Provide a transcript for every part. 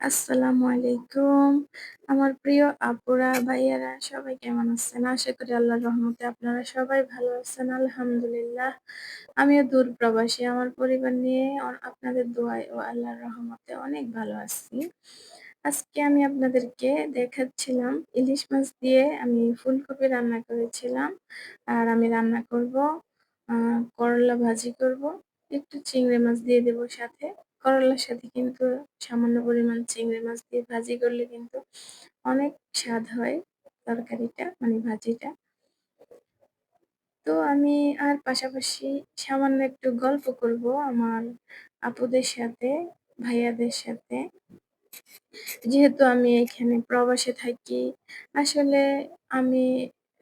আসসালামু আলাইকুম। আমার প্রিয় আপুরা, ভাইয়ারা সবাই কেমন আছেন? আশা করি আল্লাহর রহমতে আপনারা সবাই ভালো আছেন। আলহামদুলিল্লাহ। আমিও দূর প্রবাসী। আমার পরিবার নিয়ে আপনাদের দোয়ায় ও আল্লাহর রহমতে অনেক ভালো আছি। আজকে আমি আপনাদেরকে দেখাচ্ছিলাম ইলিশ মাছ দিয়ে আমি ফুলকপি রান্না করেছিলাম। আর আমি রান্না করব করলা ভাজি করব। একটু চিংড়ি মাছ দিয়ে দেব সাথে। করলার সাথে কিন্তু সামান্য পরিমাণ চিংড়ি মাছ দিয়ে ভাজি করলে কিন্তু অনেক স্বাদ হয় তরকারিটা মানে ভাজিটা। তো আমি আর পাশাপাশি সামান্য একটু গল্প করব আমার আপুদের সাথে, ভাইয়াদের সাথে। যেহেতু আমি এখানে প্রবাসে থাকি, আসলে আমি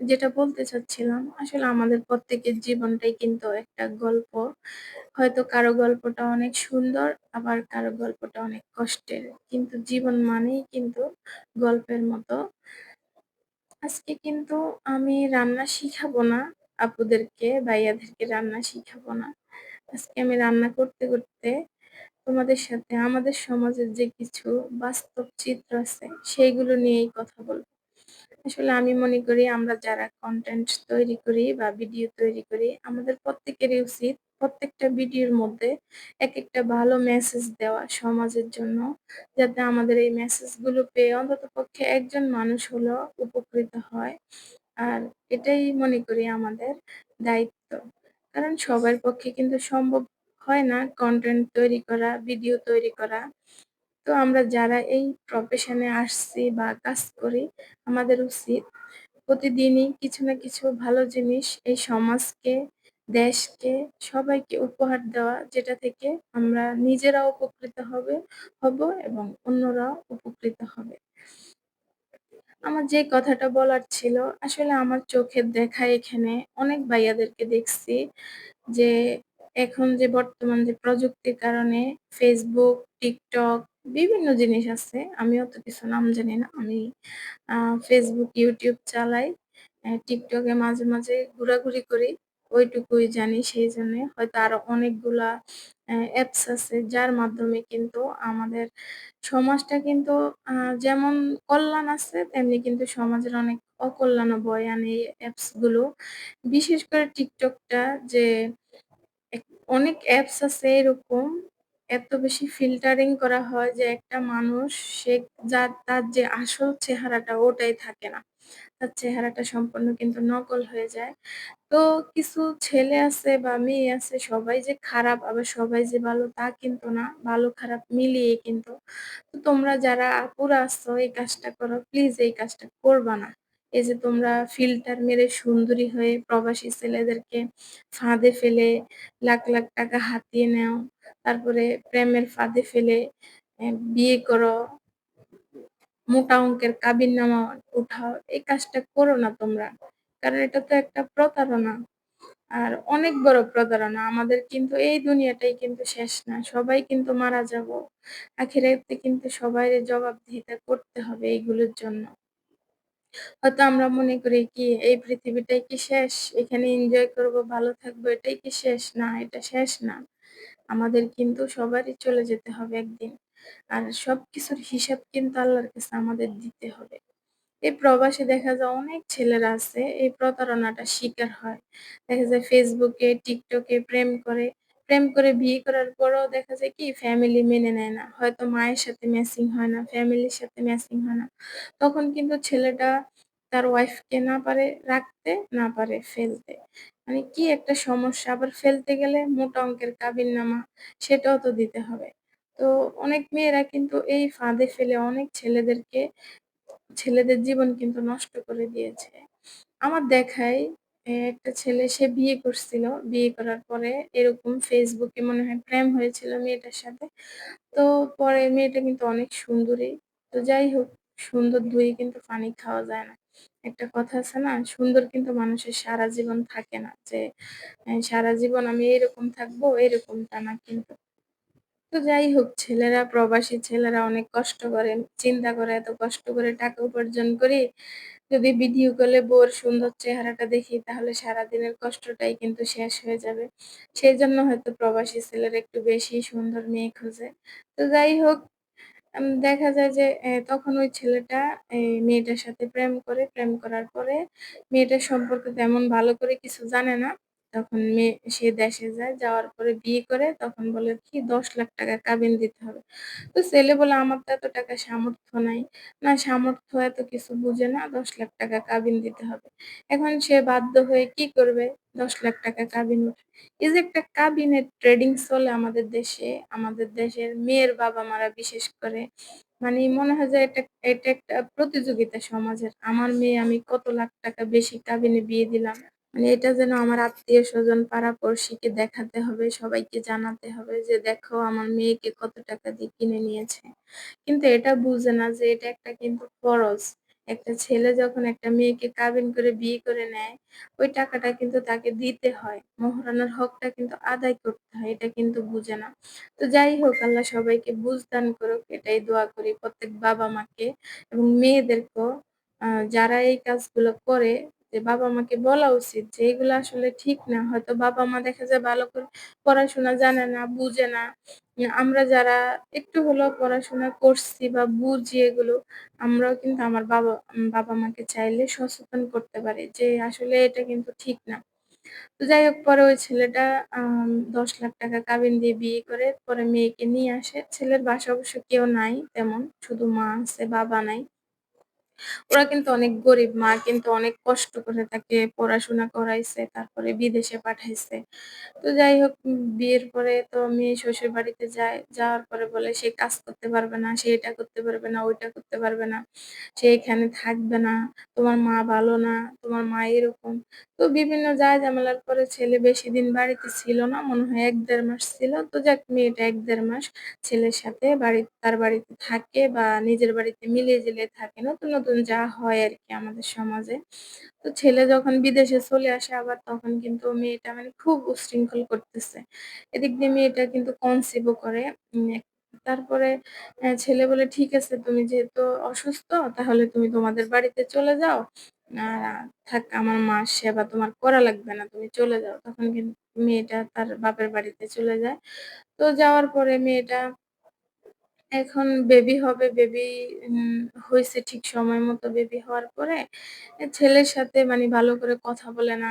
যেটা বলতে চাচ্ছিলাম, আসলে আমাদের প্রত্যেকের জীবনটাই কিন্তু একটা গল্প। হয়তো কারও গল্পটা অনেক সুন্দর, আবার কারও গল্পটা অনেক কষ্টের। কিন্তু জীবন মানেই কিন্তু গল্পের মতো। আজকে কিন্তু আমি রান্না শিখাবো না আপুদেরকে, ভাইয়াদেরকে রান্না শিখাবো না। আজকে আমি রান্না করতে, করতে তোমাদের সাথে আমাদের সমাজের যে কিছু বাস্তব চিত্র আছে, সেইগুলো নিয়েই কথা বলব। আসলে আমি মনে করি আমরা যারা কন্টেন্ট তৈরি করি বা ভিডিও তৈরি করি, আমাদের প্রত্যেকেরই উচিত প্রত্যেকটা ভিডিওর মধ্যে এক একটা ভালো মেসেজ দেওয়া সমাজের জন্য। যাতে আমাদের এই মেসেজগুলো পেয়ে অন্ততপক্ষে একজন মানুষ হলো উপকৃত হয়। আর এটাই মনে করি আমাদের দায়িত্ব। কারণ সবার পক্ষে কিন্তু সম্ভব হয় না কন্টেন্ট তৈরি করা, ভিডিও তৈরি করা। তো আমরা যারা এই প্রফেশনে আসছি বা কাজ করি, আমাদের উচিত প্রতিদিনই কিছু না কিছু ভালো জিনিস এই সমাজকে, দেশকে, সবাইকে উপহার দেওয়া যেটা থেকে আমরা নিজেরাও উপকৃত হবে হব এবং অন্যরাও উপকৃত হবে। আমার যে কথাটা বলার ছিল, আসলে আমার চোখের দেখা এখানে অনেক ভাইয়াদেরকে দেখছি যে এখন যে বর্তমান যে প্রযুক্তির কারণে ফেসবুক টিকটক বিভিন্ন জিনিস আছে। আমি অত কিছু নাম জানি না। আমি Facebook, YouTube চালাই। টিকটকে মাঝে, মাঝে ঘোরাঘুরি করি। ওইটুকুই জানি সেইজন্যে হয়তো আরও অনেকগুলা অ্যাপস আছে যার মাধ্যমে কিন্তু আমাদের সমাজটা কিন্তু যেমন কল্যাণ আছে, তেমনি কিন্তু সমাজের অনেক অকল্যাণ বয়ে আনে এই অ্যাপসগুলো। বিশেষ করে টিকটকটা যে অনেক অ্যাপস আছে এরকম, এত বেশি ফিল্টারিং করা হয় যে একটা মানুষ সে, যার, তার যে আসল চেহারাটা ওটাই থাকে না। তার চেহারাটা সম্পূর্ণ কিন্তু নকল হয়ে যায়। তো কিছু ছেলে আছে বা মেয়ে আছে সবাই যে খারাপ আবার সবাই যে ভালো তা কিন্তু না। ভালো খারাপ মিলিয়ে কিন্তু। তো তোমরা যারা আপুরা আছো এই কাজটা করো প্লিজ এই কাজটা করবা না। এই যে তোমরা ফিল্টার মেরে সুন্দরী হয়ে প্রবাসী ছেলেদেরকে ফাঁদে ফেলে লাখ, লাখ টাকা হাতিয়ে নেও। তারপরে প্রেমের ফাঁদে ফেলে বিয়ে করো। মোটা অঙ্কের কাবিন নামা উঠাও। এই কাজটা করো না তোমরা। কারণ এটা তো একটা প্রতারণা। আর অনেক বড় প্রতারণা। আমাদের কিন্তু এই দুনিয়াটাই কিন্তু শেষ না। সবাই কিন্তু মারা যাব। আখিরাতে কিন্তু সবাইরে জবাবদিহিতা করতে হবে এইগুলোর জন্য। হয়তো আমরা মনে করি কি এই পৃথিবীটাই কি শেষ? এখানে এনজয় করব, ভালো থাকব এটাই কি শেষ? না, এটা শেষ না। আমাদের কিন্তু সবারই চলে যেতে হবে একদিন। আর সবকিছুর হিসাব কিন্তু আল্লাহর কাছে আমাদের দিতে হবে। এই প্রবাসে দেখা যায় অনেক ছেলেরা আছে এই প্রতারণাটা শিকার হয়। দেখা যায় ফেসবুকে টিকটকে প্রেম করে। প্রেম করে বিয়ে করার পরও দেখা যায় কি ফ্যামিলি মেনে নেয় না। হয়তো মায়ের সাথে ম্যাচিং হয় না, ফ্যামিলির সাথে ম্যাচিং হয় না। তখন কিন্তু ছেলেটা তার ওয়াইফকে না পারে রাখতে, না পারে ফেলতে। মানে কি একটা সমস্যা। আবার ফেলতে গেলে মোটা অঙ্কের কাবিন নামা সেটাও তো দিতে হবে। তো অনেক মেয়েরা কিন্তু এই ফাঁদে ফেলে অনেক ছেলেদেরকে, ছেলেদের জীবন কিন্তু নষ্ট করে দিয়েছে। আমার দেখাই একটা ছেলে, সে বিয়ে করছিল। বিয়ে করার পরে এরকম ফেসবুকে মনে হয় প্রেম হয়েছিল মেয়েটার সাথে। তো পরে মেয়েটা কিন্তু অনেক সুন্দরী। তো যাই হোক, সুন্দর ধুয়ে কিন্তু পানি খাওয়া যায় না। একটা কথা আছে না? সুন্দর কিন্তু মানুষের সারা জীবন থাকে না। যে সারা জীবন আমি এরকম থাকব, এরকমটা না কিন্তু। তো যাই হোক, ছেলেরা, প্রবাসী ছেলেরা অনেক কষ্ট করে। চিন্তা করে এত কষ্ট করে টাকা উপার্জন করি। যদি ভিডিও কলে বোর, সুন্দর চেহারাটা দেখি, তাহলে সারাদিনের কষ্টটাই কিন্তু শেষ হয়ে যাবে। সেই জন্য হয়তো প্রবাসী ছেলেরা একটু বেশি সুন্দর মেয়ে খোঁজে। তো যাই হোক দেখা যায় যে তখন ওই ছেলেটা মেয়েটার সাথে প্রেম করে। প্রেম করার পরে মেয়েটার সম্পর্কে তেমন ভালো করে কিছু জানে না। তখন মেয়ে সে দেশে যায়। যাওয়ার পরে বিয়ে করে তখন বলে কি দশ লাখ টাকা কাবিন দিতে হবে। তো ছেলে বলে আমার তো এত টাকা সামর্থ্য নাই। না সামর্থ্য এত কিছু বুঝে না। দশ লাখ টাকা কাবিন দিতে হবে। এখন সে বাধ্য হয়ে কি করবে? দশ লাখ টাকা কাবিন এই যে একটা কাবিনের ট্রেডিং চলে আমাদের দেশে, আমাদের দেশের মেয়ের বাবা-মারা বিশেষ করে মানে মনে হয় যে এটা এটা একটা প্রতিযোগিতা সমাজের। আমার মেয়ে আমি কত লাখ টাকা বেশি কাবিনে বিয়ে দিলাম। মানে এটা যেন আমার আত্মীয়স্বজন, পাড়া-পড়শিকে দেখাতে হবে, সবাইকে জানাতে হবে যে, "দেখো আমার মেয়েকে কত টাকা দিয়ে কিনে নিয়েছে।" কিন্তু এটা বুঝে না যে এটা একটা কিন্তু খরচ একটা ছেলে যখন একটা মেয়েকে কাবিন করে বিয়ে করে নেয়, ওই টাকাটা কিন্তু তাকে দিতে হয়। মহরানার হকটা কিন্তু আদায় করতে হয়। এটা কিন্তু বুঝে না। তো যাই হোক আল্লাহ সবাইকে বুঝ দান করুক এটাই দোয়া করি প্রত্যেক বাবা-মাকে এবং মেয়েদেরকেও যারা এই কাজগুলো করে যে বাবা-মাকে বলা উচিত যে এগুলো আসলে ঠিক না। হয়তো বাবা-মা দেখা যায় ভালো করে পড়াশোনা জানে না, বুঝে না। আমরা যারা একটু হলেও পড়াশোনা করছি বা বুঝি এগুলো, আমরাও কিন্তু আমার বাবা উম বাবা-মাকে চাইলে সচেতন করতে পারি যে আসলে এটা কিন্তু ঠিক না। তো যাই হোক পরে ওই ছেলেটা দশ লাখ টাকা কাবিন দিয়ে বিয়ে করে পরে মেয়েকে নিয়ে আসে। ছেলের বাসায় অবশ্য কেউ নাই তেমন। শুধু মা আছে, বাবা নাই। ওরা কিন্তু অনেক গরিব। মা কিন্তু অনেক কষ্ট করে তাকে পড়াশোনা করাইছে, তারপরে বিদেশে পাঠাইছে। তো যাই হোক বিয়ের পরে তো মেয়ে শ্বশুরবাড়িতে যায়। যাওয়ার পরে বলে সে কাজ করতে পারবে না, সে এটা করতে পারবে না, ওইটা করতে পারবে না। সে এখানে থাকবে না। তোমার মা ভালো না, তোমার মা এরকম। তো বিভিন্ন ঝাই-ঝামেলার পরে ছেলে বেশি দিন বাড়িতে ছিল না। মনে হয় এক দেড় মাস ছিল। তো যাক মেয়েটা এক দেড় মাস ছেলের সাথে বাড়ি তার বাড়িতে থাকে বা নিজের বাড়িতে মিলিয়ে-ঝিলিয়ে থাকে। নতুন, নতুন যা হয় আর কি আমাদের সমাজে। তো ছেলে যখন বিদেশে চলে আসে আবার তখন কিন্তু মেয়েটা মানে খুব উশৃঙ্খল করতেছে। এদিক দিয়ে মেয়েটা কিন্তু কনসিভ ও করে। তারপরে ছেলে বলে, "ঠিক আছে তুমি যেহেতু অসুস্থ তাহলে তুমি তোমাদের বাড়িতে চলে যাও। থাক আমার মার সেবা তোমার করা লাগবে না। তুমি চলে যাও।" তখন কিন্তু মেয়েটা তার বাপের বাড়িতে চলে যায়। তো যাওয়ার পরে মেয়েটা এখন বেবি হবে। বেবি উম ঠিক সময় মতো বেবি হওয়ার পরে ছেলের সাথে মানে ভালো করে কথা বলে না,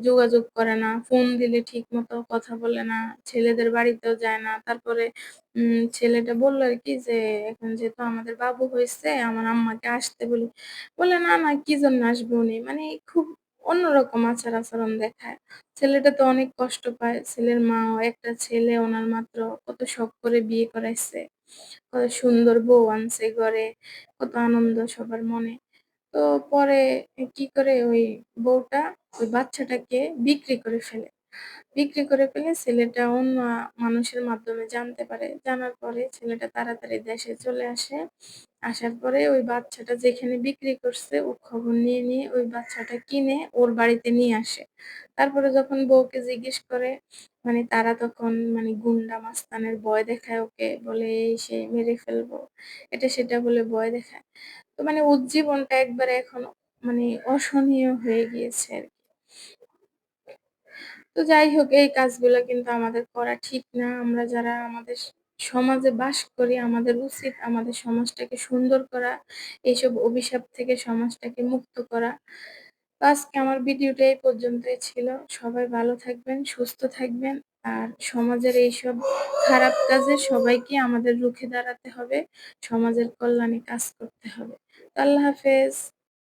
যোগাযোগ করে না। ফোন দিলে ঠিকমতো কথা বলে না। ছেলেদের বাড়িতেও যায় না। তারপরে উম ছেলেটা বলল আরকি যে, "এখন যেহেতু আমাদের বাবু হইছে, আমার আম্মাকে আসতে বলি।" বলে, "না, না কি জন্য আসবে উনি?" মানে খুব অন্যরকম আচার-আচরণ দেখায়। ছেলেটা তো অনেক কষ্ট পায়। ছেলের মাও, একটা ছেলে ওনার মাত্র কত শখ করে বিয়ে করাইছে। কত সুন্দর বউ আনছে ঘরে। কত আনন্দ সবার মনে। তো পরে কি করে ওই বউটা, ওই বাচ্চাটাকে বিক্রি করে ফেলে। বিক্রি করে ফেলে ছেলেটা অন্য মানুষের মাধ্যমে জানতে পারে। জানার পরে ছেলেটা তাড়াতাড়ি দেশে চলে আসে। আসার পরে ওই বাচ্চাটা যেখানে বিক্রি করছে ও খবর নিয়ে, নিয়ে ওই বাচ্চাটা কিনে ওর বাড়িতে নিয়ে আসে। তারপরে যখন বউকে জিজ্ঞেস করে মানে তারা তখন মানে গুন্ডা মাস্তানের ভয় দেখায় ওকে। বলে এই সে মেরে ফেলব। এটা সেটা বলে ভয় দেখায়। তো মানে ওর জীবনটা একবারে এখন মানে অসহনীয় হয়ে গিয়েছে আরকি। তো যাই হোক এই কাজগুলো কিন্তু আমাদের করা ঠিক না। আমরা যারা আমাদের সমাজে বাস করি আমাদের উচিত আমাদের সমাজটাকে সুন্দর করা, এইসব অভিশাপ থেকে সমাজটাকে মুক্ত করা। আজকে আমার ভিডিওটা এই পর্যন্তই ছিল। সবাই ভালো থাকবেন, সুস্থ থাকবেন। আর সমাজের এইসব খারাপ কাজে সবাইকে আমাদের রুখে দাঁড়াতে হবে। সমাজের কল্যাণে কাজ করতে হবে। আল্লাহ হাফেজ।